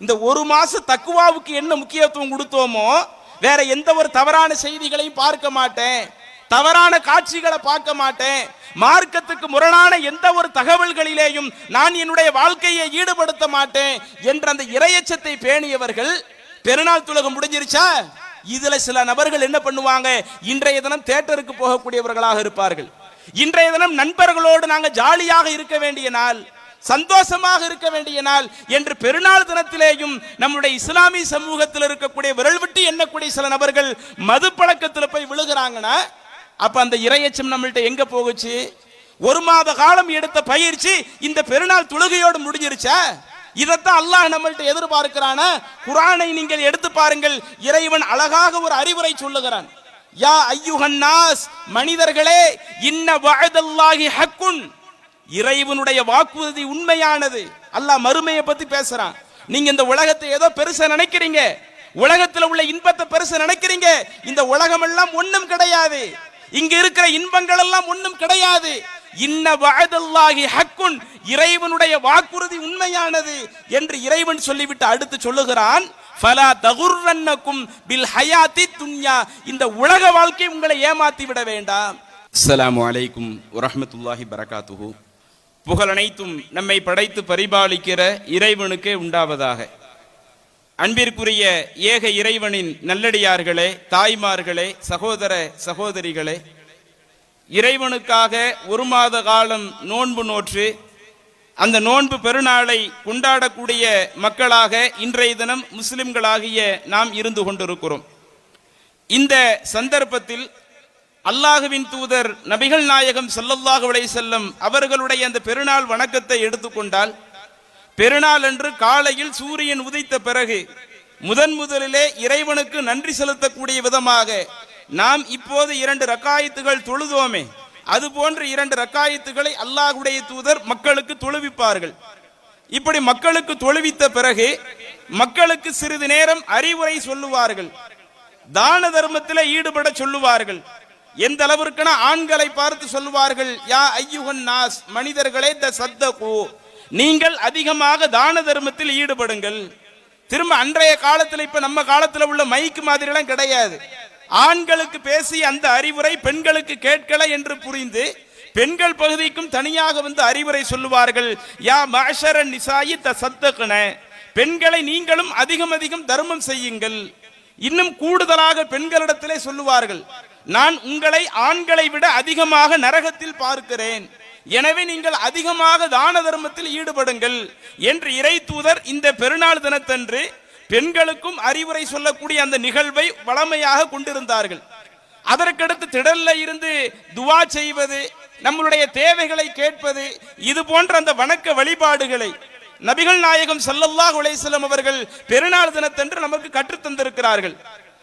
இந்த ஒரு மாச தக்குவாவுக்கு என்ன முக்கியத்துவம் கொடுத்தோமோ வேற எந்த ஒரு தவறான செய்திகளையும் பார்க்க மாட்டேன். தவறான காட்சிகளை பார்க்க மாட்டேன். மார்க்கத்துக்கு முரணான எந்த ஒரு தகவல்களிலேயும் நான் என்னுடைய வாழ்க்கையை ஈடுபடுத்த மாட்டேன் என்ற அந்த இரையச்சத்தை பேணியவர்கள் பெருநாள் துலகம் முடிஞ்சிருச்சா? இதுல சில நபர்கள் என்ன பண்ணுவாங்க? இன்றைய தினம் தேட்டருக்கு போகக்கூடியவர்களாக இருப்பார்கள். இன்றைய தினம் நண்பர்களோடு நாங்க ஜாலியாக இருக்க வேண்டிய நாள் சந்தோஷமாக இருக்க வேண்டிய நாள் என்று பெருநாள் தினத்திலேயும் நம்முடைய இஸ்லாமிய சமூகத்தில் இருக்கக்கூடிய விரல் விட்டு எண்ணக்கூடிய சில நபர்கள் மது பழக்கத்தில் போய் விழுகிறாங்கன்னா அப்ப அந்த இரையச்சம் நம்மள்ட்ட எங்க போகுச்சு? ஒரு மாத காலம் எடுத்த பயிற்சி இந்த பெருநாள் தொழுகையோடு முடிஞ்சிருச்சா? இதைத்தான் அல்லாஹ் நம்மள்ட்ட எதிர்பார்க்கிறான? குரானை நீங்கள் எடுத்து பாருங்கள் இறைவன் அழகாக ஒரு அறிவுரை சொல்லுகிறான். யா ஐயுகன்னாஸ் மனிதர்களே இன்ன வஅதல்லாஹி ஹக்குன். இறைவனுடைய வாக்குறுதி உண்மையானது. அல்லாஹ் மறுமையை பத்தி பேசுறான். நீங்க இந்த உலகத்தை ஏதோ பெருசா நினைக்கிறீங்க. உலகத்துல உள்ள இன்பத்தை பெருசா நினைக்கிறீங்க. இந்த உலகம் எல்லாம் ஒண்ணும் கிடையாது. இங்க இருக்கிற இன்பங்கள் எல்லாம் ஒண்ணும் கிடையாது. இன்ன வஅதல்லாஹி ஹக்குன். இறைவனுடைய வாக்குறுதி உண்மையானது என்று இறைவன் சொல்லிவிட்டு அடுத்து சொல்லுகிறான். ஃபலா தகுர்ரன்னக்கும் பில் ஹயாத்தி துன்யா. இந்த உலக வாழ்க்கை உங்களை ஏமாத்தி விட வேண்டாம். அஸ்ஸலாமு அலைக்கும் வரஹ்மத்துல்லாஹி பரகாத்துஹு புகழ் அனைத்தும் நம்மை படைத்து பரிபாலிக்கிற இறைவனுக்கே உண்டாவதாக. அன்பிற்குரிய ஏக இறைவனின் நல்லடியார்களே தாய்மார்களே சகோதர சகோதரிகளே இறைவனுக்காக ஒரு மாத காலம் நோன்பு நோற்று அந்த நோன்பு பெருநாளை கொண்டாடக்கூடிய மக்களாக இன்றைய தினம் முஸ்லிம்களாகிய நாம் இருந்து கொண்டிருக்கிறோம். இந்த சந்தர்ப்பத்தில் அல்லாஹுவின் தூதர் நபிகள் நாயகம் சல்லல்லாஹு செல்லும் செல்லம் அவர்களுடைய அந்த பெருநாள் வணக்கத்தை எடுத்துக்கொண்டால் பெருநாள் அன்று காலையில் சூரியன் உதித்த பிறகு முதன் முதலிலே இறைவனுக்கு நன்றி செலுத்தக்கூடிய விதமாக நாம் இப்போது இரண்டு ரக்காயத்துகள் தொழுதோமே அது போன்ற இரண்டு ரக்காயத்துகளை அல்லாஹுடைய தூதர் மக்களுக்கு தொழுவிப்பார்கள். இப்படி மக்களுக்கு தொழுவித்த பிறகு மக்களுக்கு சிறிது நேரம் அறிவுரை சொல்லுவார்கள். தான தர்மத்தில் ஈடுபட சொல்லுவார்கள். எந்த அளவிற்குனா ஆண்களை பார்த்து சொல்லுவார்கள் யா ஐயுகன் நாஸ் மனிதர்களே த சத்தகு. நீங்கள் அதிகமாக தான தர்மத்தில் ஈடுபடுங்கள். திரும்ப அன்றைய காலத்துல இப்ப நம்ம காலத்துல உள்ள மைக்கு மாதிரி எல்லாம் கிடையாது. ஆண்களுக்கு பேசி அந்த அறிவுரை பெண்களுக்கு கேட்கல என்று புரிந்து பெண்கள் பகுதிக்கும் தனியாக வந்து அறிவுரை சொல்லுவார்கள். யா மாஷரன் நிசாயி த சத்தகன பெண்களை நீங்களும் அதிகம் அதிகம் தர்மம் செய்யுங்கள். இன்னும் கூடுதலாக பெண்களிடத்திலே சொல்லுவார்கள். நான் உங்களை ஆண்களை விட அதிகமாக நரகத்தில் பார்க்கிறேன். எனவே நீங்கள் அதிகமாக தான தர்மத்தில் ஈடுபடுங்கள். என்று இறை தூதர் இந்த பெருநாள் தினத்தன்று பெண்களுக்கும் அறிவுரை சொல்லக்கூடிய அந்த நிகழ்வை வளமையாக கொண்டிருந்தார்கள். அதற்கடுத்து திடல்ல இருந்து துவா செய்வது நம்மளுடைய தேவைகளை கேட்பது இது போன்ற அந்த வணக்க வழிபாடுகளை நபிகள் நாயகம் செல்லல்லா உலேசலம் அவர்கள் பெருநாள் தினத்தன்று நமக்கு கற்றுத் தந்திருக்கிறார்கள்.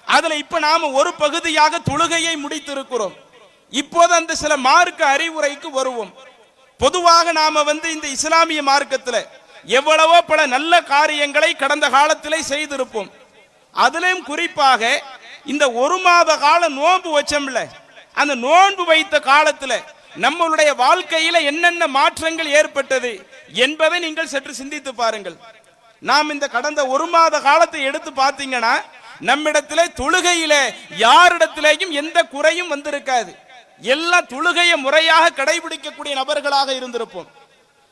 அதுல இப்ப நாம ஒரு பகுதியாக தொழுகையை முடித்திருக்கிறோம். இப்போது அந்த சில மார்க்க அறிவுரைக்கு வருவோம். பொதுவாக நாம வந்து இந்த இஸ்லாமிய மார்க்கத்தில் எவ்வளவோ பல நல்ல காரியங்களை கடந்த காலத்திலே செய்திருப்போம். அதுலேயும் குறிப்பாக இந்த ஒரு மாத கால நோன்பு வச்சோம்ல அந்த நோன்பு வைத்த காலத்துல நம்மளுடைய வாழ்க்கையில என்னென்ன மாற்றங்கள் ஏற்பட்டது என்பதை நீங்கள் சற்று சிந்தித்து பாருங்கள். நாம் இந்த கடந்த ஒரு மாத காலத்தை எடுத்து பார்த்தீங்கன்னா நம்மிடத்துல தொழுகையில யாரிடத்திலேயும் எந்த குறையும் வந்திருக்காது. எல்லா தொழுகையை முறையாக கடைபிடிக்கக்கூடிய நபர்களாக இருந்திருப்போம்.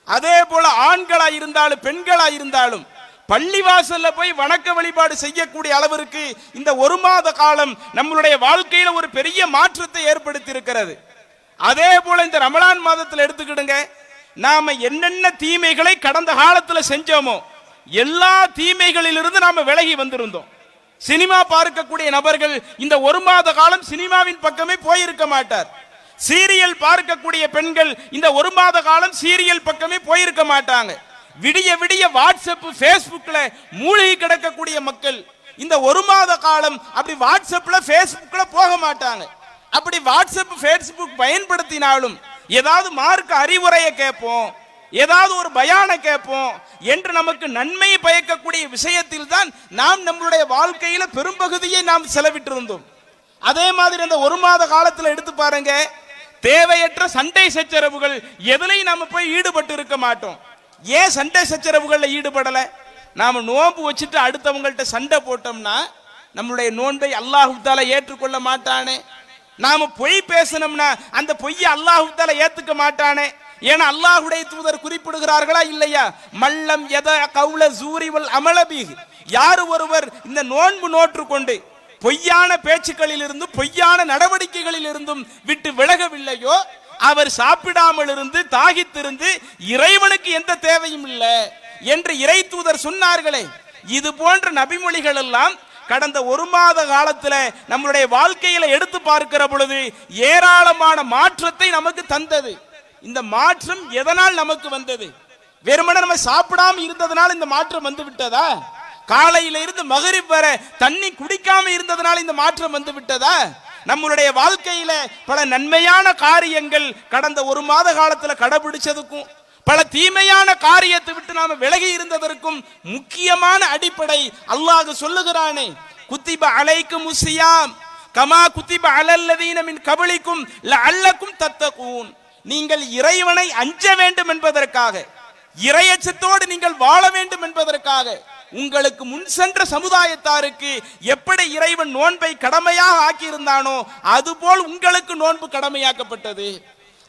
அதே போல ஆண்களா இருந்தாலும் பெண்களா இருந்தாலும் பள்ளிவாசல்ல போய் வணக்க வழிபாடு செய்யக்கூடிய அளவிற்கு இந்த ஒரு மாத காலம் நம்மளுடைய வாழ்க்கையில ஒரு பெரிய மாற்றத்தை ஏற்படுத்தி இருக்கிறது அதே போல இந்த ரமலான் மாதத்தில் எடுத்துக்கிடுங்க. நாம என்னென்ன தீமைகளை கடந்த காலத்துல செஞ்சோமோ எல்லா தீமைகளிலிருந்து நாம விலகி வந்திருந்தோம். சினிமா பார்க்கக்கூடிய நபர்கள் இந்த ஒரு மாத காலம் சினிமாவின் பக்கமே போயிருக்க மாட்டார். சீரியல் பார்க்கக்கூடிய பெண்கள் இந்த ஒரு மாத காலம் சீரியல் பக்கமே போயிருக்க மாட்டாங்க. விடிய விடிய வாட்ஸ்அப் ஃபேஸ்புக்கில் மூழ்கி கிடக்கக்கூடிய மக்கள் இந்த ஒரு மாத காலம் அப்படி வாட்ஸ்அப்ல ஃபேஸ்புக்கில் போக மாட்டாங்க. அப்படி வாட்ஸ்அப் ஃபேஸ்புக் பயன்படுத்தினாலும் ஏதாவது மார்க்க அறிவுரையை கேட்போம் ஏதாவது ஒரு பயான கேட்போம் என்று நமக்கு நன்மை பயக்கக்கூடிய விஷயத்தில் தான் நாம் நம்மளுடைய வாழ்க்கையில பெரும்பகுதியை நாம் செலவிட்டிருந்தோம். அதே மாதிரி அந்த ஒரு மாத காலத்தில் எடுத்து பாருங்க தேவையற்ற சண்டை சச்சரவுகள் எதுலையும் நம்ம போய் ஈடுபட்டு இருக்க மாட்டோம். ஏன் சண்டை சச்சரவுகளில் ஈடுபடலை? நாம் நோன்பு வச்சுட்டு அடுத்தவங்கள்ட்ட சண்டை போட்டோம்னா நம்மளுடைய நோன்பை அல்லாஹுத்தால ஏற்றுக்கொள்ள மாட்டானே. நாம பொய் பேசணும்னா அந்த பொய்யை அல்லாஹுத்தால ஏத்துக்க மாட்டானே. ஏன்னா அல்லாஹுடைய தூதர் குறிப்பிடுகிறார்களா இல்லையா? மல்லம் எத கவுல சூரிவல் அமலபீகு யார் ஒருவர் இந்த நோன்பு நோற்று கொண்டு பொய்யான பேச்சுக்களில் இருந்தும் பொய்யான நடவடிக்கைகளில் இருந்தும் விட்டு விலகவில்லையோ அவர் சாப்பிடாமல் இருந்து தாகித்திருந்து இறைவனுக்கு எந்த தேவையும் இல்லை என்று இறை தூதர் சொன்னார்களே. இது போன்ற நபிமொழிகள் எல்லாம் கடந்த ஒரு மாத காலத்தில் நம்மளுடைய வாழ்க்கையில எடுத்து பார்க்கிற பொழுது ஏராளமான மாற்றத்தை நமக்கு தந்தது. இந்த மாற்றம் எதனால் நமக்கு வந்தது? வெறுமனே நம்ம சாப்பிடாம இருந்ததுனால இந்த மாற்றம் வந்து விட்டதா? காலையில இருந்து மகரிப் வர தண்ணி குடிக்காம இருந்ததுனால இந்த மாற்றம் வந்து விட்டதா? நம்மளுடைய வாழ்க்கையில பல நன்மையான காரியங்கள் கடந்த ஒரு மாத காலத்துல கடைபிடிச்சதுக்கும் பல தீமையான காரியத்தை விட்டு நாம விலகி இருந்ததற்கும் முக்கியமான அடிப்படை அல்லாஹ் சொல்லுகிறானே குத்திப அலைக்கும் முசியாம் கமா குத்திப அலல்லதீனமின் கபளிக்கும் கபலிக்கும் அல்லக்கும் தத்தகூன். நீங்கள் இறைவனை அஞ்ச வேண்டும் என்பதற்காக இறையச்சத்தோடு நீங்கள் வாழ வேண்டும் என்பதற்காக உங்களுக்கு முன் சென்ற சமுதாயத்தாருக்கு எப்படி இறைவன் நோன்பை கடமையாக ஆக்கியிருந்தானோ அதுபோல் உங்களுக்கு நோன்பு கடமையாக்கப்பட்டது.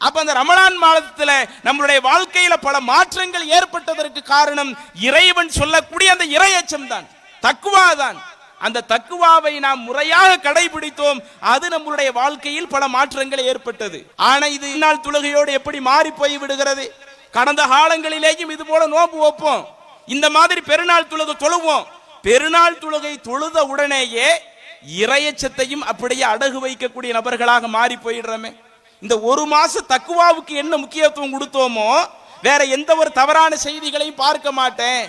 அப்ப அந்த ரமலான் மாதத்துல நம்மளுடைய வாழ்க்கையில பல மாற்றங்கள் ஏற்பட்டதற்கு காரணம் இறைவன் சொல்லக்கூடிய அந்த இறையச்சம் தான் தக்குவா தான் அந்த தக்குவாவை நாம் முறையாக கடைபிடித்தோம் அது நம்மளுடைய வாழ்க்கையில் பல மாற்றங்கள் ஏற்பட்டது. ஆனா இது இந்நாள் துலகையோடு எப்படி மாறி போய் விடுகிறது கடந்த காலங்களிலேயும் இது போல நோம்பு வைப்போம். இந்த மாதிரி பெருநாள் தொழுகை தொழுவோம். பெருநாள் தொழுகை தொழுத உடனேயே இறையச்சத்தையும் அப்படியே அடகு வைக்கக்கூடிய நபர்களாக மாறி போயிடுறோமே. இந்த ஒரு மாச தக்குவாவுக்கு என்ன முக்கியத்துவம் கொடுத்தோமோ வேற எந்த ஒரு தவறான செய்திகளையும் பார்க்க மாட்டேன்.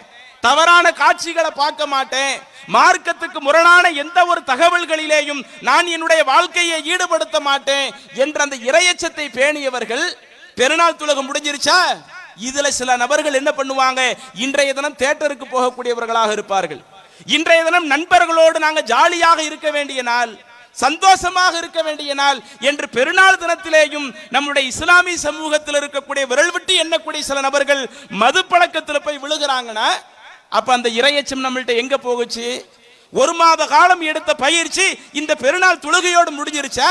தவறான காட்சிகளை பார்க்க மாட்டேன். மார்க்கத்துக்கு முரணான எந்த ஒரு தகவல்களிலேயும் நான் என்னுடைய வாழ்க்கையை ஈடுபடுத்த மாட்டேன் என்ற அந்த இரையச்சத்தை பேணியவர்கள் பெருநாள் துலகம் முடிஞ்சிருச்சா? இதுல சில நபர்கள் என்ன பண்ணுவாங்க? இன்றைய தினம் தேட்டருக்கு போகக்கூடியவர்களாக இருப்பார்கள். இன்றைய தினம் நண்பர்களோடு நாங்கள் ஜாலியாக இருக்க வேண்டிய நாள் சந்தோஷமாக இருக்க வேண்டிய நாள் என்று பெருநாள் தினத்திலேயும் நம்முடைய இஸ்லாமிய சமூகத்தில் இருக்கக்கூடிய விரல் விட்டு எண்ணக்கூடிய சில நபர்கள் மது பழக்கத்தில் போய் விழுகிறாங்கன்னா அப்ப அந்த இரையச்சம் நம்மள்கிட்ட எங்க போகுச்சு? ஒரு மாத காலம் எடுத்த பயிற்சி இந்த பெருநாள் தொழுகையோடு முடிஞ்சிருச்சா?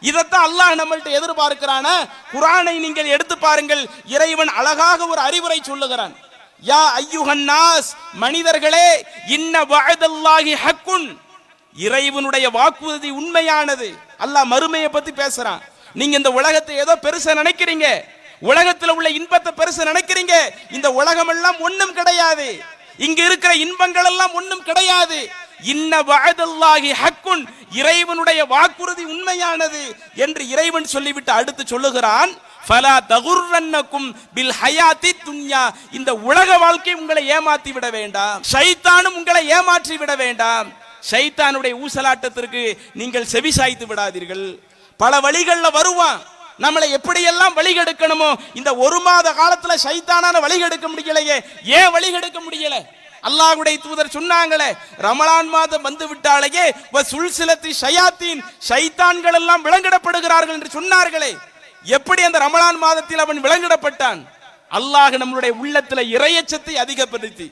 இதைத்தான் அல்லாஹ் நம்மள்ட்ட எதிர்பார்க்கிறான. குரானை நீங்கள் எடுத்து பாருங்கள். இறைவன் அழகாக ஒரு அறிவுரை சொல்லுகிறான். யா ஐயுகன்னாஸ் மனிதர்களே இன்ன வஅதல்லாஹி ஹக்குன். இறைவனுடைய வாக்குறுதி உண்மையானது. அல்லாஹ் மறுமையை பத்தி பேசுறான். நீங்க இந்த உலகத்தை ஏதோ பெருசா நினைக்கிறீங்க. உலகத்துல உள்ள இன்பத்தை பெருசா நினைக்கிறீங்க. இந்த உலகம் எல்லாம் ஒண்ணும் கிடையாது. இங்க இருக்கிற இன்பங்கள் எல்லாம் ஒண்ணும் கிடையாது. இன்ன வஅதல்லாஹி ஹக்குன் இறைவனுடைய வாக்குறுதி உண்மையானது என்று இறைவன் சொல்லிவிட்டு அடுத்து சொல்லுகிறான் ஃபலா தகுர்ரன்னக்கும் பில் ஹயாத்தி துன்யா. இந்த உலக வாழ்க்கை உங்களை ஏமாத்தி விட வேண்டாம். ஷைத்தானும் உங்களை ஏமாற்றி விட வேண்டாம். ஷைத்தானுடைய ஊசலாட்டத்திற்கு நீங்கள் செவி சாய்த்து விடாதீர்கள். பல வழிகளில் வருவான். நம்மளை எப்படியெல்லாம் வழிகெடுக்கணுமோ இந்த ஒரு மாத காலத்தில் சைத்தானான வழிகெடுக்க முடியலையே. ஏன் வழிகெடுக்க முடியலை? அல்லாஹ்வுடைய தூதர் சொன்னாங்களே ரமலான் மாதம் வந்து விட்டாலேயே சுல்சிலத்தி ஷயாத்தீன் ஷைத்தான்கள் எல்லாம் விலங்கிடப்படுகிறார்கள் என்று சொன்னார்களே. எப்படி அந்த ரமலான் மாதத்தில் அவன் விலங்கிடப்பட்டான்? அல்லாஹ் நம்மளுடைய உள்ளத்துல இறையச்சத்தை அதிகப்படுத்தி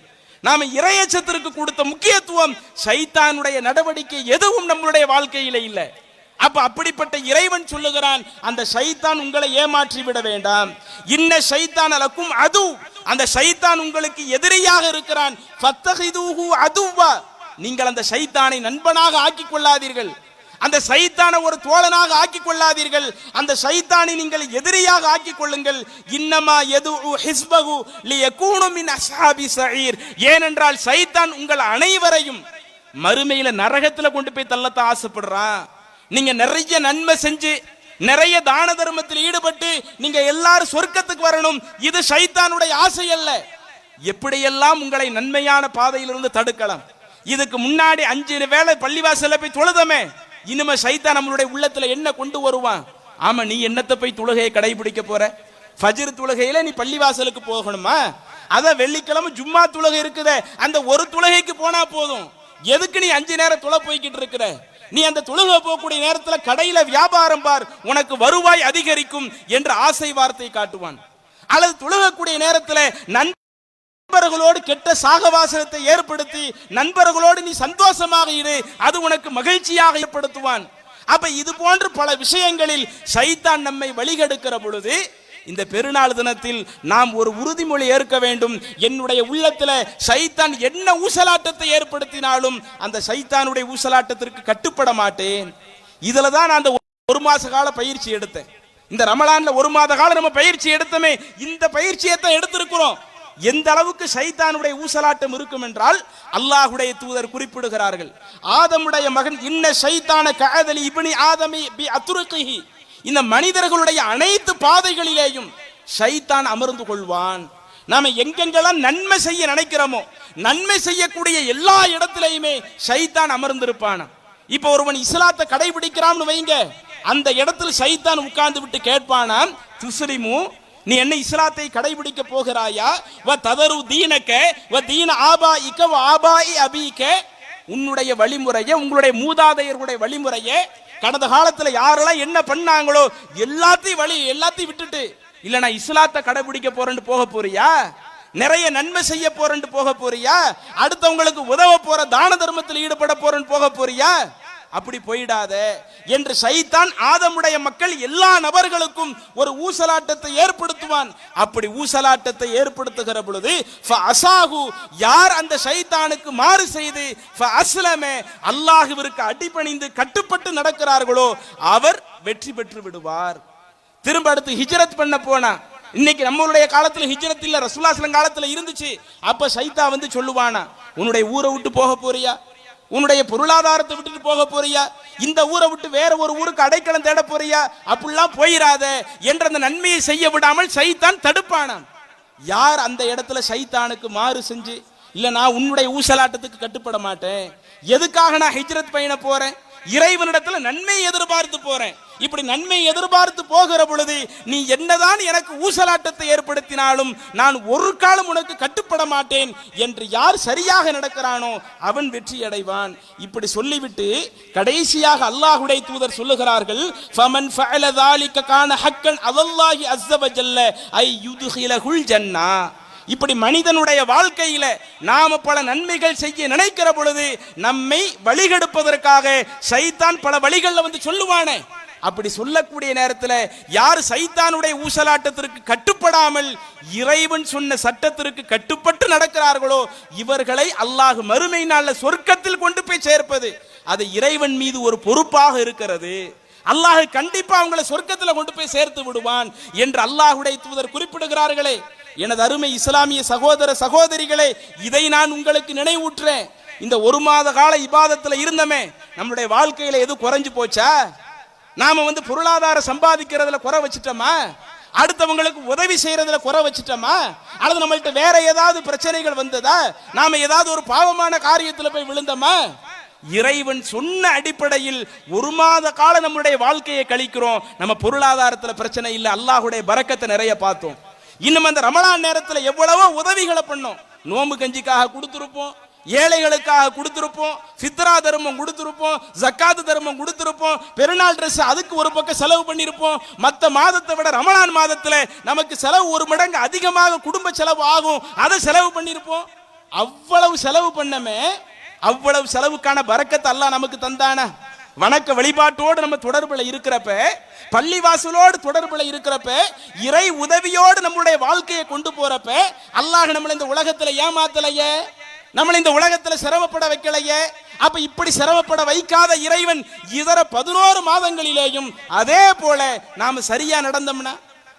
நாம இறையச்சத்திற்கு கொடுத்த முக்கியத்துவம் சைத்தானுடைய நடவடிக்கை எதுவும் நம்மளுடைய வாழ்க்கையில இல்லை. அப்ப அப்படிப்பட்ட இறைவன் சொல்லுகிறான் அந்த சைத்தான் உங்களை ஏமாற்றி விட வேண்டாம். இன்ன சைத்தான் அளக்கும் அது அந்த சைத்தான் உங்களுக்கு எதிரியாக இருக்கிறான். அதுவா நீங்கள் அந்த சைத்தானை நண்பனாக ஆக்கிக் கொள்ளாதீர்கள். அந்த சைத்தானை ஒரு தோழனாக ஆக்கிக் கொள்ளாதீர்கள். அந்த சைத்தானை நீங்கள் எதிரியாக ஆக்கிக் கொள்ளுங்கள். இன்னமா எது ஹிஸ்பகு லியகூனு மின் அஸ்ஹாபி சயீர் ஏனென்றால் சைத்தான் உங்கள் அனைவரையும் மறுமையில நரகத்துல கொண்டு போய் தள்ளத்தான் ஆசைப்படுறான். நீங்க நிறைய நன்மை செஞ்சு நிறைய தான தர்மத்தில் ஈடுபட்டு நீங்க எல்லாரும் சொர்க்கத்துக்கு வரணும். இது சைத்தானுடைய ஆசை அல்ல எப்படியெல்லாம் உங்களை நன்மையான பாதையிலிருந்து தடுக்கலாம்? இதுக்கு முன்னாடி அஞ்சு வேளை பள்ளிவாசல போய் தொழுதமே. இனிமே சைத்தான் நம்மளுடைய உள்ளத்துல என்ன கொண்டு வருவான்? ஆமா நீ என்னத்தை போய் தொழுகையை கடைபிடிக்க போற? ஃபஜிர் தொழுகையில நீ பள்ளிவாசலுக்கு போகணுமா? அத வெள்ளிக்கிழமை ஜும்மா தொழுகை இருக்குதே. அந்த ஒரு தொழுகைக்கு போனா போதும். எதுக்கு நீ அஞ்சு நேரம் தொலை போய்கிட்டு இருக்கிற? நீ அந்த தொழுக போகக்கூடிய நேரத்தில் கடையில வியாபாரம் பார் உனக்கு வருவாய் அதிகரிக்கும் என்ற ஆசை வார்த்தை காட்டுவான். அல்லது தொழுகக்கூடிய நேரத்தில் நண்பர்களோடு கெட்ட சாகவாசனத்தை ஏற்படுத்தி நண்பர்களோடு நீ சந்தோஷமாக இரு அது உனக்கு மகிழ்ச்சியாக ஏற்படுத்துவான். அப்ப இது போன்ற பல விஷயங்களில் சைத்தான் நம்மை வழிகெடுக்கிற பொழுது இந்த பெருநாள் தினத்தில் நாம் ஒரு உறுதிமொழி ஏற்க வேண்டும். என்னுடைய உள்ளத்தில் சைத்தான் என்ன ஊசலாட்டத்தை ஏற்படுத்தினாலும் அந்த சைத்தானுடைய ஊசலாட்டத்திற்கு கட்டுப்பட மாட்டேன். இதில் தான் நான் அந்த ஒரு மாச கால பயிற்சி எடுத்தேன். இந்த ரமலான்ல ஒரு மாத காலம் நம்ம பயிற்சி எடுத்தோமே இந்த பயிற்சியை தான் எடுத்திருக்கிறோம். எந்த அளவுக்கு சைத்தானுடைய ஊசலாட்டம் இருக்கும் என்றால் அல்லாஹுடைய தூதர் குறிப்பிடுகிறார்கள். ஆதமுடைய மகன் இன்ன சைத்தான காதலி இப்னி ஆதமி பி அத்துருக்கிஹி இந்த மனிதர்களுடைய அனைத்து பாதைகளிலேயும் சைத்தான் அமர்ந்து கொள்வான். நாம எங்கெங்கெல்லாம் நன்மை செய்ய நினைக்கிறோமோ நன்மை செய்யக்கூடிய எல்லா இடத்திலையுமே சைத்தான் அமர்ந்திருப்பான். இப்ப ஒருவன் இஸ்லாத்தை கடைபிடிக்கிறான்னு வைங்க அந்த இடத்துல சைத்தான் உட்கார்ந்து விட்டு கேட்பானாம் துஸ்லிமு நீ என்ன இஸ்லாத்தை கடைபிடிக்க போகிறாயா? வ ததரு தீனக்க வ தீன ஆபா இக்க வ ஆபாயி அபீக்க உன்னுடைய வழிமுறையை உங்களுடைய மூதாதையர்களுடைய வழிமுறையை கடந்த காலத்துல யாரெல்லாம் என்ன பண்ணாங்களோ எல்லாத்தையும் வழி எல்லாத்தையும் விட்டுட்டு இல்ல நான் இஸ்லாத்தை கடைபிடிக்க போறேன்னு போக போறியா? நிறைய நன்மை செய்ய போறேன்னு போக போறியா? அடுத்தவங்களுக்கு உதவ போற தான தர்மத்தில் ஈடுபட போறேன்னு போக போறியா? அப்படி போயிடாத என்று சைத்தான் ஆதமுடைய மக்கள் எல்லா நபர்களுக்கும் ஒரு ஊசலாட்டத்தை ஏற்படுத்துவான். அப்படி ஊசலாட்டத்தை ஏற்படுத்துகிற பொழுது அசாகு யார் அந்த சைத்தானுக்கு மாறு செய்து அஸ்லமே அல்லாஹுவிற்கு அடிபணிந்து கட்டுப்பட்டு நடக்கிறார்களோ அவர் வெற்றி பெற்று விடுவார். திரும்ப அடுத்து ஹிஜ்ரத் பண்ண போனா இன்னைக்கு நம்மளுடைய காலத்துல ஹிஜ்ரத் இல்ல ரசூலாசலம் காலத்துல இருந்துச்சு. அப்ப சைத்தா வந்து சொல்லுவானா உன்னுடைய ஊரை விட்டு போக போறியா? உன்னுடைய பொருளாதாரத்தை விட்டுட்டு போக போறியா? இந்த ஊரை விட்டு வேற ஒரு ஊருக்கு அடைக்கலம் தேட போறியா? அப்படிலாம் போயிடாத என்ற அந்த நன்மையை செய்ய விடாமல் சைத்தான் தடுப்பானாம். யார் அந்த இடத்துல சைத்தானுக்கு மாறு செஞ்சு இல்லை நான் உன்னுடைய ஊசலாட்டத்துக்கு கட்டுப்பட மாட்டேன். எதுக்காக நான் ஹிஜ்ரத் பையனை போறேன்? இறைவனிடத்துல நன்மை எதிர்பார்த்து போறேன் இப்படி நன்மை எதிர்பார்த்து போகிற பொழுது நீ என்னதான் எனக்கு ஊசலாட்டத்தை ஏற்படுத்தினாலும் நான் ஒரு காலம் உனக்கு கட்டுப்பட மாட்டேன் என்று யார் சரியாக நடக்கிறானோ அவன் வெற்றி அடைவான் இப்படி சொல்லிவிட்டு கடைசியாக அல்லாஹுடைய தூதர் சொல்லுகிறார்கள் ஃபமன் ஃபஅல ذلك கான ஹக்கன் அலல்லாஹி அஸ்ஸ வஜல்ல ஐ யுத்ஹிலஹுல் ஜன்னா இப்படி மனிதனுடைய வாழ்க்கையில நாம பல நன்மைகள் செய்ய நினைக்கிற பொழுது நம்மை வழிகெடுப்பதற்காக சைத்தான் பல வழிகளில் வந்து சொல்லுவானே. அப்படி சொல்லக்கூடிய நேரத்தில் யார் சைத்தானுடைய ஊசலாட்டத்திற்கு கட்டுப்படாமல் இறைவன் சொன்ன சட்டத்திற்கு கட்டுப்பட்டு நடக்கிறார்களோ இவர்களை அல்லாஹ் மறுமை நாளில் சொர்க்கத்தில் கொண்டு போய் சேர்ப்பது. அது இறைவன் மீது ஒரு பொறுப்பாக இருக்கிறது. அல்லாஹ் கண்டிப்பா அவங்களை சொர்க்கத்தில் கொண்டு போய் சேர்த்து விடுவான் என்று அல்லாஹுடைய தூதர் குறிப்பிடுகிறார்களே. எனது அருமை இஸ்லாமிய சகோதர சகோதரிகளே இதை நான் உங்களுக்கு நினைவூட்டுறேன். இந்த ஒரு மாத கால இபாதத்தில் இருந்தமே நம்மளுடைய வாழ்க்கையில எது குறைஞ்சு போச்சா? நாம வந்து பொருளாதார சம்பாதிக்கிறதுல குறை வச்சுட்டோமா? அடுத்தவங்களுக்கு உதவி செய்யறதுல குறை வச்சுட்டோமா? அல்லது நம்மள்ட்ட வேற ஏதாவது பிரச்சனைகள் வந்ததா? நாம ஏதாவது ஒரு பாவமான காரியத்தில் போய் விழுந்தோமா? இறைவன் சொன்ன அடிப்படையில் ஒரு மாத காலம் நம்மளுடைய வாழ்க்கையை கழிக்கிறோம். நம்ம பொருளாதாரத்தில் பிரச்சனை இல்லை அல்லாஹுடைய பறக்கத்தை நிறைய பார்த்தோம். இன்னும் அந்த ரமலான் நேரத்தில் எவ்வளவோ உதவிகளை பண்ணோம். நோம்பு கஞ்சிக்காக கொடுத்துருப்போம் ஏழைகளுக்காக கொடுத்துருப்போம் ஃபித்ரா தர்மம் கொடுத்துருப்போம் ஜக்காத்து தர்மம் கொடுத்துருப்போம் பெருநாள் ட்ரெஸ் அதுக்கு ஒரு பக்கம் செலவு பண்ணியிருப்போம் மற்ற மாதத்தை விட ரமலான் மாதத்தில் நமக்கு செலவு ஒரு மடங்கு அதிகமாக குடும்ப செலவு ஆகும். அதை செலவு பண்ணியிருப்போம் அவ்வளவு செலவு பண்ணமே அவ்வளவு செலவுக்கான பறக்கத்தை அல்லாஹ் நமக்கு தந்தான? வணக்க வழிபாட்டோடு நம்ம தொடர்புல இருக்கிறப்ப பள்ளிவாசலோடு தொடர்புல இருக்கிறப்ப இறை உதவியோடு நம்மளுடைய வாழ்க்கையை கொண்டு போறப்ப அல்லாஹ் நம்மளை இந்த உலகத்துல ஏமாத்தலையே. நம்மளை இந்த உலகத்துல சிரமப்பட வைக்கலையே. அப்ப இப்படி சிரமப்பட வைக்காத இறைவன் இதர பதினோரு மாதங்களிலேயும் அதே போல நாம சரியா நடந்தோம்னா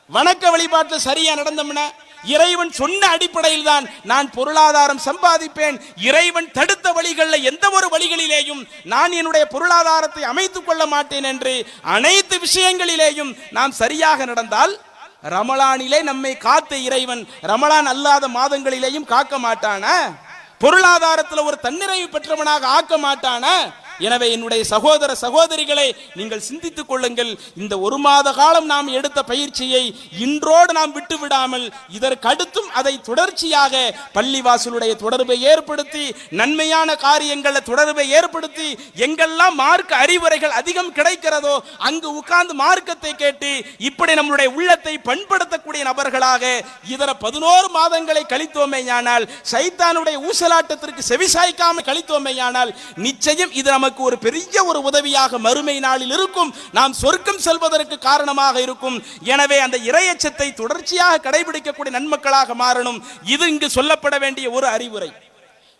வணக்க வழிபாட்டில் சரியா நடந்தோம்னா இறைவன் சொன்ன அடிப்படையில் தான் நான் பொருளாதாரம் சம்பாதிப்பேன். இறைவன் தடுத்த வழிகளில் எந்த ஒரு வழிகளிலேயும் நான் என்னுடைய பொருளாதாரத்தை அமைத்துக் கொள்ள மாட்டேன் என்று அனைத்து விஷயங்களிலேயும் நாம் சரியாக நடந்தால் ரமலானிலே நம்மை காத்த இறைவன் ரமலான் அல்லாத மாதங்களிலேயும் காக்க மாட்டான? பொருளாதாரத்தில் ஒரு தன்னிறைவு பெற்றவனாக ஆக்க மாட்டான? எனவே என்னுடைய சகோதர சகோதரிகளை நீங்கள் சிந்தித்துக் கொள்ளுங்கள். இந்த ஒரு மாத காலம் நாம் எடுத்த பயிற்சியை இன்றோடு நாம் விட்டு விடாமல் இதற்கடுத்தும் அதை தொடர்ச்சியாக பள்ளிவாசலுடைய தொடர்பை ஏற்படுத்தி நன்மையான காரியங்களை தொடர்பை ஏற்படுத்தி எங்கெல்லாம் மார்க்க அறிவுரைகள் அதிகம் கிடைக்கிறதோ அங்கு உட்கார்ந்து மார்க்கத்தை கேட்டு இப்படி நம்முடைய உள்ளத்தை பண்படுத்தக்கூடிய நபர்களாக இதர பதினோரு மாதங்களை கழித்தோமேயானால் சைத்தானுடைய ஊசலாட்டத்திற்கு செவிசாய்க்காமல் கழித்தோமேயானால் நிச்சயம் இது நமக்கு ஒரு பெரிய ஒரு உதவியாக மறுமை நாளில் இருக்கும். நாம் சொர்க்கம் செல்வதற்கு காரணமாக இருக்கும். எனவே அந்த இரையச்சத்தை தொடர்ச்சியாக கடைபிடிக்கக்கூடிய நன்மக்களாக மாறணும். இது இங்கு சொல்லப்பட வேண்டிய ஒரு அறிவுரை.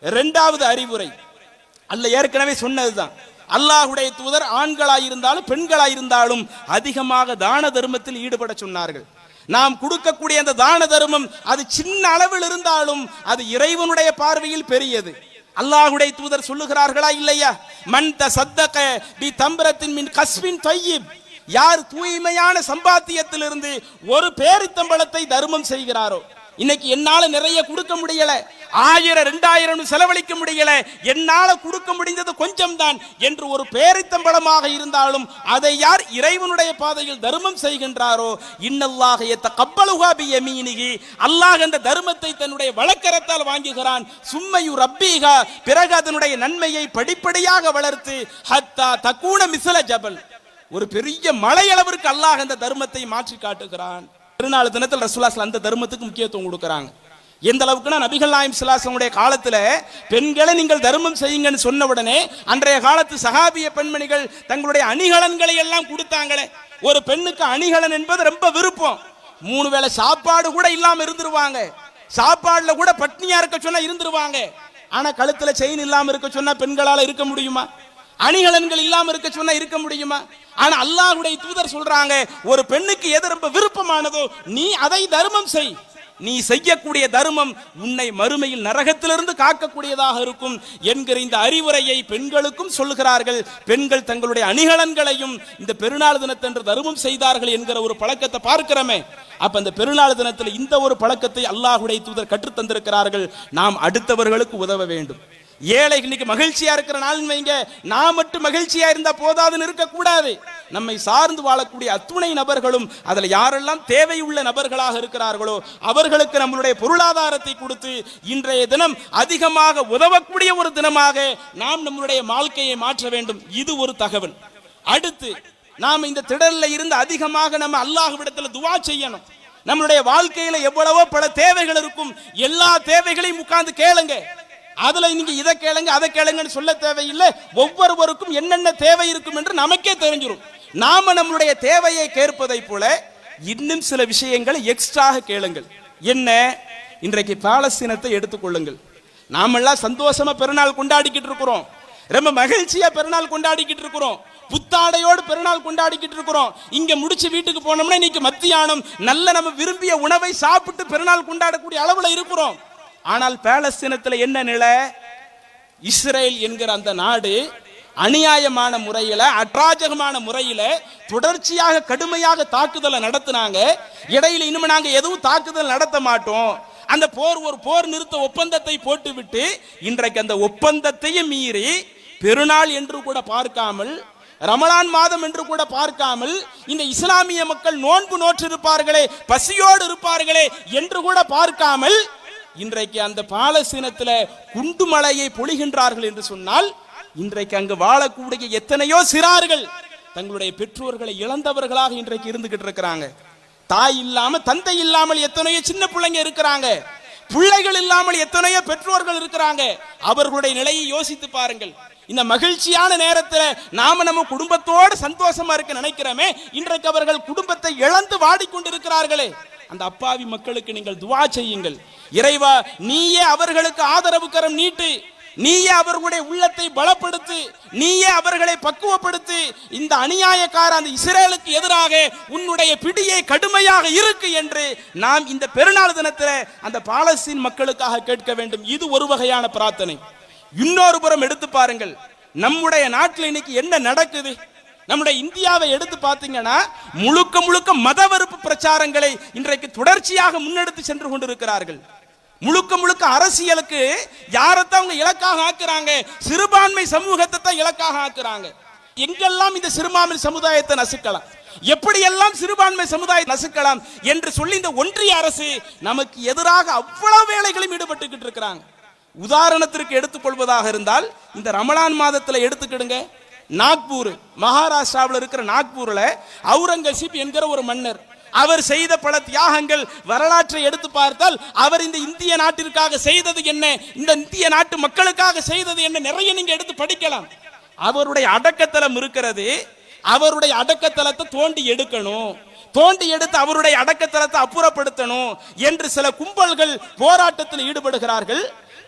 இரண்டாவது அறிவுரை. அல்ல ஏற்கனவே சொன்னதுதான். அல்லாஹுடைய தூதர் ஆண்களாயிருந்தாலும் பெண்களாயிருந்தாலும் அதிகமாக தான தர்மத்தில் ஈடுபட சொன்னார்கள். நாம் கொடுக்கக்கூடிய அந்த தான தர்மம் அது சின்ன அளவில் இருந்தாலும் அது இறைவனுடைய பார்வையில் பெரியது. அல்லாஹுடைய தூதர் சொல்லுகிறார்களா இல்லையா? மன் த சத்தக பி தம்பரத்தின் மின் கஸ்பின் தொய்யிப் யார் தூய்மையான சம்பாத்தியத்திலிருந்து ஒரு பேரித்தம்பளத்தை தர்மம் செய்கிறாரோ? இன்னைக்கு என்னால நிறைய கொடுக்க முடியல. ஆயிரம் ரெண்டாயிரம் செலவழிக்க முடியல. என்னால கொடுக்க முடிந்தது கொஞ்சம் தான் என்று ஒரு பேரித்தம்பளமாக இருந்தாலும் அதை யார் இறைவனுடைய பாதையில் தர்மம் செய்கின்றாரோ? இன்னல்லாக எத்த கப்பலுகா பி அல்லாஹ் அந்த தர்மத்தை தன்னுடைய வழக்கரத்தால் வாங்குகிறான். சும்மையு ரப்பீகா பிறகு அதனுடைய நன்மையை படிப்படியாக வளர்த்து ஹத்தா தக்கூன மிசல ஜபல். ஒரு பெரிய மலையளவிற்கு அல்லாஹ் அந்த தர்மத்தை மாற்றி காட்டுகிறான். திருநாள் தினத்தில் ரசூலாஸ்ல அந்த தர்மத்துக்கு முக்கியத்துவம் கொடுக்குறாங்க. எந்த அளவுக்குன்னா நபிகள் நாயம் சிலாசனுடைய காலத்துல பெண்களை நீங்கள் தர்மம் செய்யுங்கன்னு சொன்ன உடனே அன்றைய காலத்து சகாபிய பெண்மணிகள் தங்களுடைய அணிகலன்களை எல்லாம் கொடுத்தாங்களே. ஒரு பெண்ணுக்கு அணிகலன் என்பது ரொம்ப விருப்பம். மூணு வேளை சாப்பாடு கூட இல்லாம இருந்துருவாங்க. சாப்பாடுல கூட பட்னியா இருக்க சொன்னா இருந்துருவாங்க. ஆனா கழுத்துல செயின் இல்லாம இருக்க சொன்னா பெண்களால இருக்க முடியுமா? அணிகலன்கள் இல்லாம இருக்க சொன்னா இருக்க முடியுமா? ஆனா அல்லாஹுடைய தூதர் சொல்றாங்க ஒரு பெண்ணுக்கு எது ரொம்ப விருப்பமானதோ நீ அதை தர்மம் செய். நீ செய்யக்கூடிய தர்மம் உன்னை மறுமையில் நரகத்திலிருந்து காக்கக்கூடியதாக இருக்கும் என்கிற இந்த அறிவுரையை பெண்களுக்கும் சொல்லுகிறார்கள். பெண்கள் தங்களுடைய அணிகலன்களையும் இந்த பெருநாள் தினத்தன்று தர்மம் செய்தார்கள் என்கிற ஒரு பழக்கத்தை பார்க்கிறோமே. அப்ப அந்த பெருநாள் தினத்தில் இந்த ஒரு பழக்கத்தை அல்லாஹுடைய தூதர் கற்றுத் தந்திருக்கிறார்கள் நாம் அடுத்தவர்களுக்கு உதவ வேண்டும். ஏழை இன்னைக்கு மகிழ்ச்சியா இருக்கிற நாள் வைங்க. நான் மட்டும் மகிழ்ச்சியா இருந்தா போதாதுன்னு இருக்கக்கூடாது. நம்மை சார்ந்து வாழக்கூடிய அத்துணை நபர்களும் அதுல யாரெல்லாம் தேவையுள்ள நபர்களாக இருக்கிறார்களோ அவர்களுக்கு நம்மளுடைய பொருளாதாரத்தை கொடுத்து இன்றைய தினம் அதிகமாக உதவக்கூடிய ஒரு தினமாக நாம் நம்மளுடைய வாழ்க்கையை மாற்ற வேண்டும். இது ஒரு தகவல். அடுத்து நாம் இந்த திடல்ல இருந்து அதிகமாக நம்ம அல்லாஹ்விடத்தில் துவா செய்யணும். நம்மளுடைய வாழ்க்கையில எவ்வளவோ பல தேவைகள் இருக்கும். எல்லா தேவைகளையும் உட்கார்ந்து கேளுங்க. அதில் நீங்கள் இதை கேளுங்க அதை கேளுங்கன்னு சொல்ல தேவையில்லை. ஒவ்வொருவருக்கும் என்னென்ன தேவை இருக்கும் என்று நமக்கே தெரிஞ்சிடும் நாம நம்மளுடைய தேவையை கேட்பதை போல இன்னும் சில விஷயங்களை எக்ஸ்ட்ராக கேளுங்கள். என்ன? இன்றைக்கு பாலஸ்தீனத்தை எடுத்துக்கொள்ளுங்கள் நாமெல்லாம் சந்தோஷமா பெருநாள் கொண்டாடிக்கிட்டு இருக்கிறோம். ரொம்ப மகிழ்ச்சியா பெருநாள் கொண்டாடிக்கிட்டு இருக்கிறோம். புத்தாடையோடு பெருநாள் கொண்டாடிக்கிட்டு இருக்கிறோம். இங்க முடிச்சு வீட்டுக்கு போனோம்னா இன்னைக்கு மத்தியானம். நல்ல நம்ம விரும்பிய உணவை சாப்பிட்டு பெருநாள் கொண்டாடக்கூடிய அளவுல இருக்கிறோம். ஆனால் பாலஸ்தீனத்துல என்ன நிலை? இஸ்ரேல் என்கிற அந்த நாடு அநியாயமான முறையில் அட்ராஜகமான முறையில் தொடர்ச்சியாக கடுமையாக தாக்குதலை நடத்தினாங்க. இடையில இனிமே நாங்கள் எதுவும் தாக்குதல் நடத்த மாட்டோம். அந்த போர் ஒரு போர் நிறுத்த ஒப்பந்தத்தை போட்டுவிட்டு இன்றைக்கு அந்த ஒப்பந்தத்தையும் மீறி பெருநாள் என்று கூட பார்க்காமல் ரமலான் மாதம் என்று கூட பார்க்காமல் இந்த இஸ்லாமிய மக்கள் நோன்பு நோற்றிருப்பார்களே பசியோடு இருப்பார்களே என்று கூட பார்க்காமல் இன்றைக்கு அந்த பாலஸ்தீனத்தில் குண்டு மலையை பொழிகின்றார்கள் என்று சொன்னால் இன்றைக்கு அங்கு வாழக்கூடிய எத்தனையோ சிறார்கள் தங்களுடைய பெற்றோர்களை இழந்தவர்களாக இன்றைக்கு இருந்துகிட்டு இருக்கிறாங்க. தாய் இல்லாம தந்தை இல்லாமல் எத்தனையோ சின்ன பிள்ளைங்க இருக்கிறாங்க. பிள்ளைகள் இல்லாமல் எத்தனையோ பெற்றோர்கள் இருக்கிறாங்க. அவர்களுடைய நிலையை யோசித்து பாருங்கள். இந்த மகிழ்ச்சியான நேரத்துல நாம நம்ம குடும்பத்தோடு சந்தோஷமா இருக்க நினைக்கிறோமே. இன்றைக்கு அவர்கள் குடும்பத்தை இழந்து வாடிக்கொண்டிருக்கிறார்களே. அந்த அப்பாவி மக்களுக்கு நீங்கள் துவா செய்யுங்கள். இறைவா நீயே அவர்களுக்கு ஆதரவு கரம் நீட்டு. நீயே அவர்களுடைய உள்ளத்தை பலப்படுத்து. நீயே அவர்களை பக்குவப்படுத்தி. இந்த அநியாயக்கார அந்த இஸ்ரேலுக்கு எதிராக உன்னுடைய பிடியை கடுமையாக இருக்கு என்று நாம் இந்த பெருநாள் தினத்தில் அந்த பாலஸ்தீன் மக்களுக்காக கேட்க வேண்டும். இது ஒரு வகையான பிரார்த்தனை. இன்னொரு புறம் எடுத்து பாருங்கள். நம்முடைய நாட்டில் இன்னைக்கு என்ன நடக்குது? நம்முடைய இந்தியாவை எடுத்து பார்த்தீங்கன்னா முழுக்க முழுக்க மத வெறுப்பு பிரச்சாரங்களை இன்றைக்கு தொடர்ச்சியாக முன்னெடுத்து சென்று கொண்டிருக்கிறார்கள். முழுக்க முழுக்க அரசியலுக்கு யாரைத்தான் அவங்க இலக்காக ஆக்குறாங்க? சிறுபான்மை சமூகத்தை தான் இலக்காக ஆக்குறாங்க. எங்கெல்லாம் இந்த சிறுபான்மை சமுதாயத்தை நசுக்கலாம்? எப்படியெல்லாம் சிறுபான்மை சமுதாயம் நசுக்கலாம் என்று சொல்லி இந்த ஒன்றிய அரசு நமக்கு எதிராக அவ்வளவு வேலைகளும் ஈடுபட்டுக்கிட்டு இருக்கிறாங்க. உதாரணத்திற்கு எடுத்துக்கொள்வதாக இருந்தால் இந்த ரமலான் மாதத்தில் எடுத்துக்கிடுங்க. நாக்பூர் மகாராஷ்டிராவில் இருக்கிற நாக்பூரில் அவுரங்கசீப் என்கிற ஒரு மன்னர் அவர் செய்த பல தியாகங்கள் வரலாற்றை எடுத்து பார்த்தால் அவர் இந்த இந்திய நாட்டிற்காக செய்தது என்ன இந்த இந்திய நாட்டு மக்களுக்காக செய்தது என்ன நிறைய நீங்க எடுத்து படிக்கலாம். அவருடைய அடக்கத்தலம் இருக்கிறது அவருடைய அடக்கத்தலத்தை தோண்டி எடுக்கணும். தோண்டி எடுத்து அவருடைய அடக்கத்தலத்தை அப்புறப்படுத்தணும் என்று சில கும்பல்கள் போராட்டத்தில் ஈடுபடுகிறார்கள்.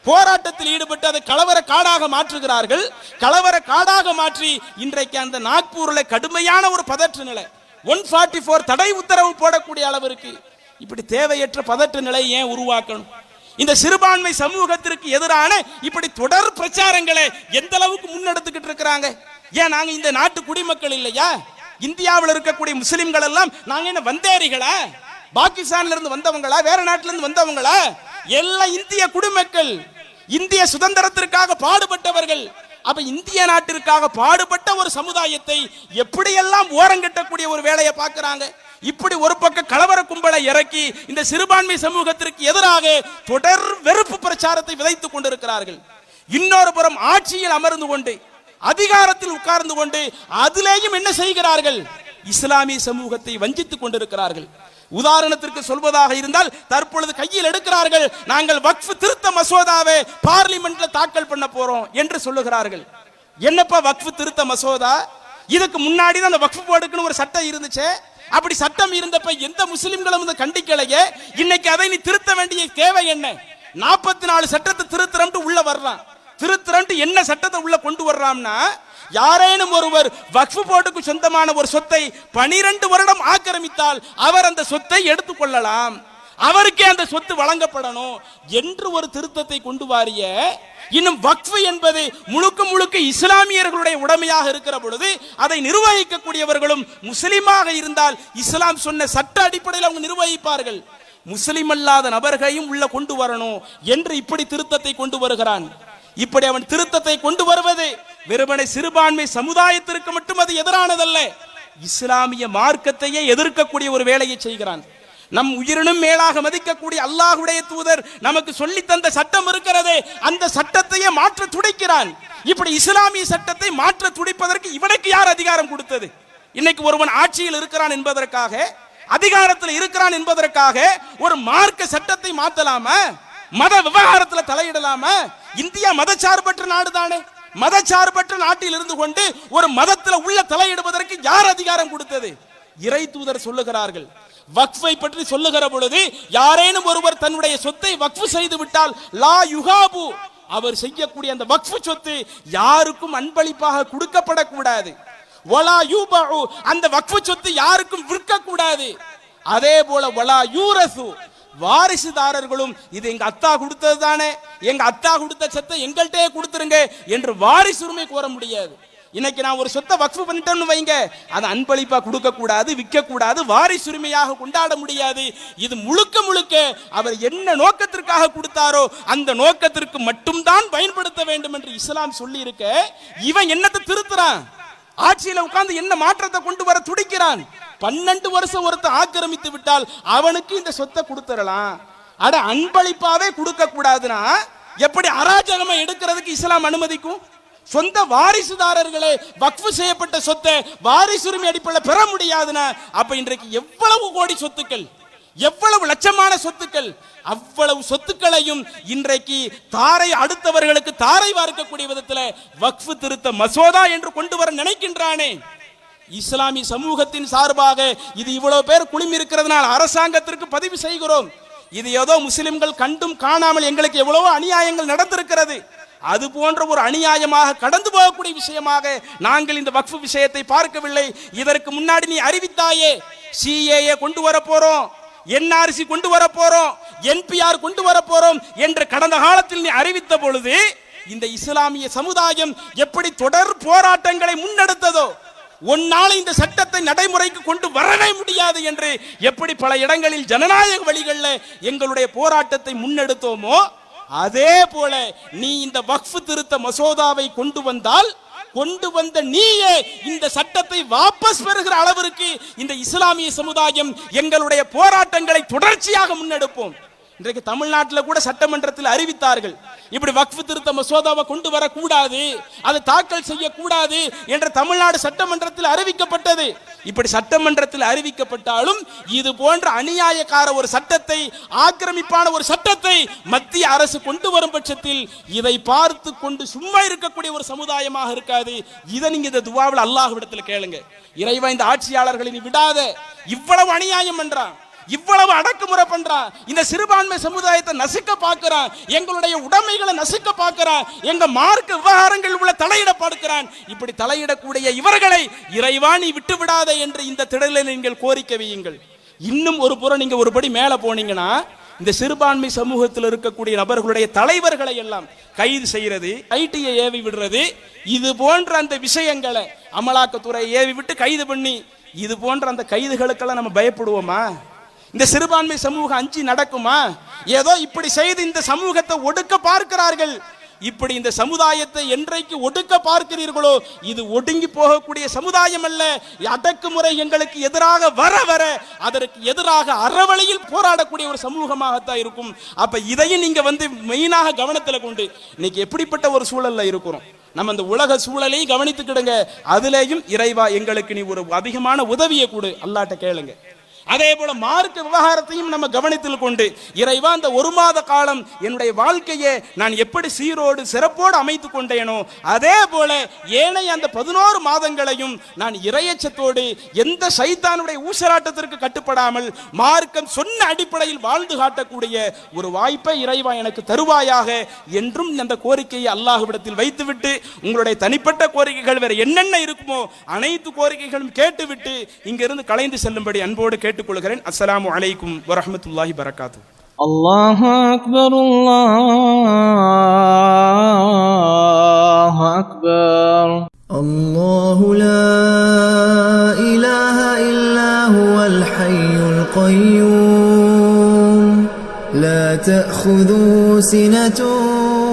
போராட்டத்தில் ஈடுபட்டு அதை கலவர காடாக மாற்றுகிறார்கள். கலவர காடாக மாற்றி இன்றைக்கு அந்த நாக்பூரில் கடுமையான ஒரு பதற்ற நிலை. ஒன் ஃபார்ட்டி ஃபோர் தடை உத்தரவு போடக்கூடிய அளவிற்கு இப்படி தேவையற்ற பதற்ற நிலை ஏன் உருவாக்கணும்? இந்த சிறுபான்மை சமூகத்திற்கு எதிரான இப்படி தொடர் பிரச்சாரங்களை எந்த அளவுக்கு முன்னெடுத்துக்கிட்டு இருக்கிறாங்க? ஏன் நாங்க இந்த நாட்டு குடிமக்கள் இல்லையா? இந்தியாவில் இருக்கக்கூடிய முஸ்லிம்கள் எல்லாம் நாங்க என்ன வந்தேரிகளா? பாகிஸ்தான்ல இருந்து வந்தவங்களா? வேற நாட்டில இருந்து வந்தவங்களா? எல்லாம் இந்திய குடிமக்கள் இந்திய சுதந்திரத்திற்காக பாடுபட்டவர்கள். அப்ப இந்திய நாட்டிற்காக பாடுபட்ட ஒரு சமுதாயத்தை எப்படியெல்லாம் ஓரங்கட்டக்கூடிய ஒரு வேலையை பார்க்குறாங்க? இப்படி ஒரு பக்கம் கலவர கும்பலை இறக்கி இந்த சிறுபான்மை சமூகத்திற்கு எதிராக தொடர் வெறுப்பு பிரச்சாரத்தை விதைத்துக் கொண்டிருக்கிறார்கள். இன்னொரு புறம் ஆட்சியில் அமர்ந்து கொண்டு அதிகாரத்தில் உட்கார்ந்து கொண்டு அதிலேயும் என்ன செய்கிறார்கள்? இஸ்லாமிய சமூகத்தை வஞ்சித்துக் கொண்டிருக்கிறார்கள். உதாரணத்திற்கு சொல்வதாக இருந்தால் தற்பொழுது கையில் எடுக்கிறார்கள் நாங்கள் வக்ஃப் திருத்த மசோதாவை பார்லிமெண்ட்ல தாக்கல் பண்ண போறோம் என்று சொல்லுகிறார்கள். என்னப்பா வக்ஃப் திருத்த மசோதா? இதுக்கு முன்னாடி தான் அந்த வக்ஃப் போர்டுக்குன்னு ஒரு சட்டம் இருந்துச்சு. அப்படி சட்டம் இருந்தப்ப எந்த முஸ்லிம்களும் இந்த கண்டிக்கலையே? இன்னைக்கு அதை நீ திருத்த வேண்டிய தேவை என்ன? நாற்பத்தி நாலு சட்டத்தை திருத்துறம்ட்டு உள்ள வர்றான். திருத்துறம்ட்டு என்ன சட்டத்தை உள்ள கொண்டு வர்றான்னா யாரேனும் ஒருவர் வக்ஃப் போர்டுக்கு சொந்தமான ஒரு சொத்தை பனிரெண்டு வருடம் ஆக்கிரமித்தால் அவர் அந்த சொத்தை எடுத்துக்கொள்ளலாம். அவருக்கே அந்த சொத்து வழங்கப்படணும் என்று ஒரு திருத்தத்தை கொண்டு வாரிய இன்னும் வக்ஃப் என்பது முழுக்க முழுக்க இஸ்லாமியர்களுடைய உடமையாக இருக்கிற பொழுது அதை நிர்வகிக்கக்கூடியவர்களும் முஸ்லீமாக இருந்தால் இஸ்லாம் சொன்ன சட்ட அடிப்படையில் அவங்க நிர்வகிப்பார்கள். முஸ்லிம் அல்லாத நபர்களையும் உள்ள கொண்டு வரணும் என்று இப்படி திருத்தத்தை கொண்டு வருகிறான். இப்படி அவன் திருத்தத்தை கொண்டு வருவது வெறுமனை சிறுபான்மை சமுதாயத்திற்கு மட்டும் அது எதிரானதல்ல. இஸ்லாமிய மார்க்கத்தையே எதிர்க்கக்கூடிய ஒரு வேலையை செய்கிறான். நம் உயிரினும் மேலாக மதிக்கக்கூடிய அல்லாஹுடைய தூதர் நமக்கு சொல்லி தந்த சட்டம் இருக்கிறதே அந்த சட்டத்தையே மாற்ற துடைக்கிறான். இப்படி இஸ்லாமிய சட்டத்தை மாற்ற துடிப்பதற்கு இவனுக்கு யார் அதிகாரம் கொடுத்தது? இன்னைக்கு ஒருவன் ஆட்சியில் இருக்கிறான் என்பதற்காக அதிகாரத்தில் இருக்கிறான் என்பதற்காக ஒரு மார்க்க சட்டத்தை மாத்தலாம? மத விவகாரத்துல தலையிடலாம? இந்தியா மதச்சார்பற்ற நாடு தானே மதச்சார்பற்ற நாட்டில் இருந்து கொண்டு ஒரு மதத்தில் உள்ள தலையிடுவதற்கு யார் அதிகாரம் கொடுத்தது? இறை தூதர் சொல்லுகிறார்கள். வக்ஃபை பற்றி சொல்லுகிற பொழுது யாரேனும் ஒருவர் தன்னுடைய சொத்தை வக்ஃபு செய்து விட்டால் லா யுகாபு அவர் செய்யக்கூடிய அந்த வக்ஃபு சொத்து யாருக்கும் அன்பளிப்பாக கொடுக்கப்படக்கூடாது. ஒலா யூபு அந்த வக்ஃபு சொத்து யாருக்கும் விற்கக்கூடாது. அதே போல ஒலா யூரசு வாரிசுதாரர்களும் இது எங்க அத்தா கொடுத்தது தானே? எங்க அத்தா கொடுத்த சொத்தை எங்கள்கிட்டயே கொடுத்துருங்க என்று வாரிசு உரிமை கோர முடியாது. இன்னைக்கு நான் ஒரு சொத்தை வக்ஃபு பண்ணிட்டேன்னு வைங்க. அதை அன்பளிப்பா கொடுக்க கூடாது விற்க கூடாது வாரிசுரிமையாக கொண்டாட முடியாது. இது முழுக்க முழுக்க அவர் என்ன நோக்கத்திற்காக கொடுத்தாரோ அந்த நோக்கத்திற்கு மட்டும்தான் பயன்படுத்த வேண்டும் என்று இஸ்லாம் சொல்லி இருக்க இவன் என்னத்தை திருத்துறான்? ஆட்சியில உட்கார்ந்து என்ன மாற்றத்தை கொண்டு வர துடிக்கிறான்? பன்னெண்டு வருஷம் ஒருத்தன் ஆக்கிரமித்து விட்டால் அவனுக்கு இந்த சொத்தை கொடுத்துடலாம் அட அன்பளிப்பாவே கொடுக்க கூடாதுன்னா எப்படி அராஜகமா எடுக்கிறதுக்கு இஸ்லாம் அனுமதிக்கும்? சொந்த வாரிசுதாரர்களே வக்ஃபு செய்யப்பட்ட சொத்தை வாரிசுரிமை அடிப்படையில் பெற முடியாதுன்னா அப்ப இன்றைக்கு எவ்வளவு கோடி சொத்துக்கள் எவ்வளவு லட்சமான சொத்துக்கள் அவ்வளவு சொத்துக்களையும் இன்றைக்கு தாரை அடுத்தவர்களுக்கு தாரை வார்க்கக்கூடிய விதத்தில் வக்ஃபு திருத்த மசோதா என்று கொண்டு வர நினைக்கின்றானே. இஸ்லாமிய சமூகத்தின் சார்பாக இது இவ்வளவு பேர் குழுமி இருக்கிறதுனால அரசாங்கத்திற்கு பதிவு செய்கிறோம். இது ஏதோ முஸ்லிம்கள் கண்டும் காணாமல் எங்களுக்கு எவ்வளவோ அநியாயங்கள் நடந்திருக்கிறது. அது போன்ற ஒரு அநியாயமாக கடந்து போகக்கூடிய விஷயமாக நாங்கள் இந்த வக்ஃபு விஷயத்தை பார்க்கவில்லை. இதற்கு முன்னாடி நீ அறிவித்தாயே சிஏஏ கொண்டு வர போறோம். என்ஆர்சி கொண்டு வர போறோம் என்பிஆர் கொண்டு வர போறோம் என்று கடந்த காலத்தில் நீ அறிவித்த பொழுது இந்த இஸ்லாமிய சமுதாயம் எப்படி தொடர் போராட்டங்களை முன்னெடுத்ததோ உன்னால் இந்த சட்டத்தை நடைமுறைக்கு கொண்டு வரவே முடியாது என்று எப்படி பல இடங்களில் ஜனநாயக வழிகளில் எங்களுடைய போராட்டத்தை முன்னெடுத்தோமோ அதே போல நீ இந்த வக்ஃபு திருத்த மசோதாவை கொண்டு வந்தால் கொண்டு வந்த நீயே இந்த சட்டத்தை வாபஸ் பெறுகிற அளவிற்கு இந்த இஸ்லாமிய சமுதாயம் எங்களுடைய போராட்டங்களை தொடர்ச்சியாக முன்னெடுப்போம். இன்றைக்கு தமிழ்நாட்டில் கூட சட்டமன்றத்தில் அறிவித்தார்கள். இப்படி வக்ஃபு திருத்த மசோதாவை கொண்டு வரக்கூடாது அதை தாக்கல் செய்யக்கூடாது என்று தமிழ்நாடு சட்டமன்றத்தில் அறிவிக்கப்பட்டது. இப்படி சட்டமன்றத்தில் அறிவிக்கப்பட்டாலும் இது போன்ற அநியாயக்கார ஒரு சட்டத்தை ஆக்கிரமிப்பான ஒரு சட்டத்தை மத்திய அரசு கொண்டு வரும் பட்சத்தில் இதை பார்த்து கொண்டு சும்மா இருக்கக்கூடிய ஒரு சமுதாயமாக இருக்காது. இதை நீங்க இந்த துவாவில் அல்லாஹ் அல்லாஹ்விடத்தில் கேளுங்க. இறைவா இந்த ஆட்சியாளர்களை நீ விடாத. இவ்வளவு அநியாயம் என்றான் இவ்வளவு அடக்குமுறை பண்றான். இந்த சிறுபான்மை சமுதாயத்தை நசுக்க பார்க்கிறான். எங்களுடைய உடைமைகளை நசுக்க பார்க்கிறான். எங்க மார்க்க விவகாரங்கள் உள்ள தலையிட பார்க்கிறான். இப்படி தலையிடக்கூடிய இவர்களை இறைவா நீ விட்டு விடாத என்று இந்த திடலில் நீங்கள் கோரிக்கை வையுங்கள். இன்னும் ஒரு புறம் நீங்க ஒருபடி மேல போனீங்கன்னா இந்த சிறுபான்மை சமூகத்தில் இருக்கக்கூடிய நபர்களுடைய தலைவர்களை எல்லாம் கைது செய்யறது ஐடியை ஏவி விடுறது இது போன்ற அந்த விஷயங்களை அமலாக்கத்துறை ஏவி விட்டு கைது பண்ணி இது போன்ற அந்த கைதுகளுக்கெல்லாம் நம்ம பயப்படுவோமா? இந்த சிறுபான்மை சமூகம் அஞ்சி நடக்குமா? ஏதோ இப்படி செய்து இந்த சமூகத்தை ஒடுக்க பார்க்கிறார்கள். இப்படி இந்த சமுதாயத்தை என்றைக்கு ஒடுக்க பார்க்கிறீர்களோ இது ஒடுங்கி போகக்கூடிய சமுதாயம் அல்ல. அடக்குமுறை எங்களுக்கு எதிராக வர வர அதற்கு எதிராக அறவழியில் போராடக்கூடிய ஒரு சமூகமாகத்தான் இருக்கும். அப்ப இதையும் நீங்க வந்து மெயினாக கவனத்தில் கொண்டு இன்னைக்கு எப்படிப்பட்ட ஒரு சூழல்ல இருக்கிறோம்? நம்ம இந்த உலக சூழலையும் கவனித்துக்கிடுங்க. அதுலேயும் இறைவா எங்களுக்கு நீ ஒரு அதிகமான உதவியை கொடு. அல்லாட்ட கேளுங்க. அதே போல மார்க்க விவகாரத்தையும் நம்ம கவனத்தில் கொண்டு இறைவா அந்த ஒரு மாத காலம் என்னுடைய வாழ்க்கையை நான் எப்படி சீரோடு சிறப்போடு அமைத்து கொண்டேனோ அதே போல ஏனைய அந்த பதினோரு மாதங்களையும் நான் இறையச்சத்தோடு எந்த சைத்தானுடைய ஊசலாட்டத்திற்கு கட்டுப்படாமல் மார்க்கம் சொன்ன அடிப்படையில் வாழ்ந்து காட்டக்கூடிய ஒரு வாய்ப்பை இறைவா எனக்கு தருவாயாக என்றும் அந்த கோரிக்கையை அல்லாஹுவிடத்தில் வைத்துவிட்டு உங்களுடைய தனிப்பட்ட கோரிக்கைகள் வேறு என்னென்ன இருக்குமோ அனைத்து கோரிக்கைகளும் கேட்டுவிட்டு இங்கிருந்து கலைந்து செல்லும்படி அன்போடு கேட்டுக்கொள்கிறேன் அஸ்ஸலாமு அலைக்கும் வரஹ்மத்துல்லாஹி பரக்காத்து الله أكبر الله أكبر الله لا إله إلا هو الحي القيوم لا تأخذه سنة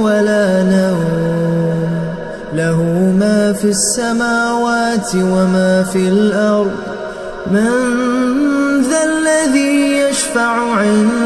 ولا نوم له ما في السماوات وما في الأرض من ذا الذي يشفع عنده